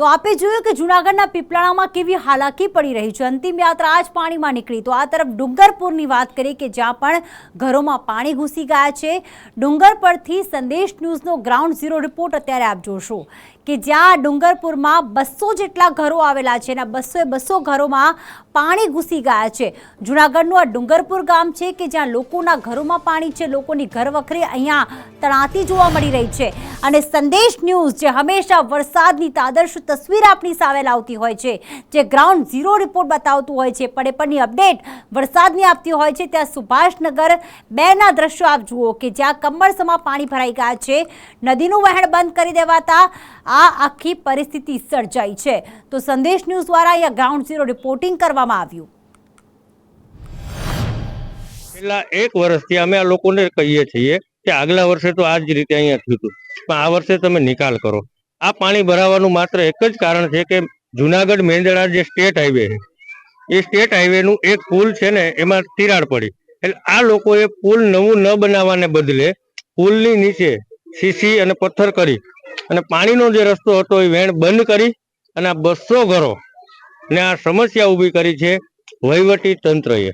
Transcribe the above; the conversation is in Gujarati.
તો આપે જોયું કે જૂનાગઢના પીપળાણામાં કેવી હાલાકી પડી રહી છે. અંતિમ યાત્રા આજ પાણીમાં નીકળી. તો આ તરફ ડુંગરપુરની વાત કરીએ કે જ્યાં પણ ઘરોમાં પાણી ઘૂસી ગયા છે. ડુંગર પરથી સંદેશ ન્યૂઝનો ગ્રાઉન્ડ ઝીરો રિપોર્ટ અત્યારે આપ જોશો. કે જ્યાં ડુંગરપુરમાં બસો જેટલા ઘરો આવેલા છે અને બસો બસો ઘરોમાં પાણી ઘૂસી ગયા છે. જૂનાગઢનું આ ડુંગરપુર ગામ છે કે જ્યાં લોકોના ઘરોમાં પાણી છે, લોકોની ઘર વખરી અહીંયા તણાતી જોવા મળી રહી છે. અને સંદેશ ન્યૂઝ જે હંમેશા વરસાદની તાદર્શ તસવીર આપણી સામે લાવતી હોય છે, જે ગ્રાઉન્ડ ઝીરો રિપોર્ટ બતાવતું હોય છે. પડે પડની અપડેટ વરસાદની આપતી હોય છે. ત્યાં સુભાષનગર બેના દ્રશ્યો આપ જુઓ કે જ્યાં કમરસમાં પાણી ભરાઈ ગયા છે. નદીનું વહેણ બંધ કરી દેવાતા આ આખી પરિસ્થિતિ સર્જાઈ છે. તો સંદેશ ન્યૂઝ દ્વારા અહીંયા ગ્રાઉન્ડ ઝીરો રિપોર્ટિંગ કરવામાં આવ્યું. છેલ્લા એક વર્ષથી અમે આ લોકોને કહીએ છીએ કે આગલા વર્ષે તો આ જ રીતે અહીંયા થયું હતું. પણ આ વર્ષે તમે નિકાલ કરો. આ પાણી ભરાવાનું માત્ર એક જ કારણ છે કે જુનાગઢ મેંદડા જે સ્ટેટ હાઈવે છે, એ સ્ટેટ હાઈવેનું એક પુલ છે ને, એમાં તિરાડ પડી. એટલે આ લોકોએ પુલ નવું ન બનાવવાને બદલે પુલની નીચે સીસી અને પથ્થર કરી અને પાણીનો જે રસ્તો હતો એ વેણ બંધ કરી અને આ બસો ઘરો ને આ સમસ્યા ઊભી કરી છે વહીવટી તંત્રએ.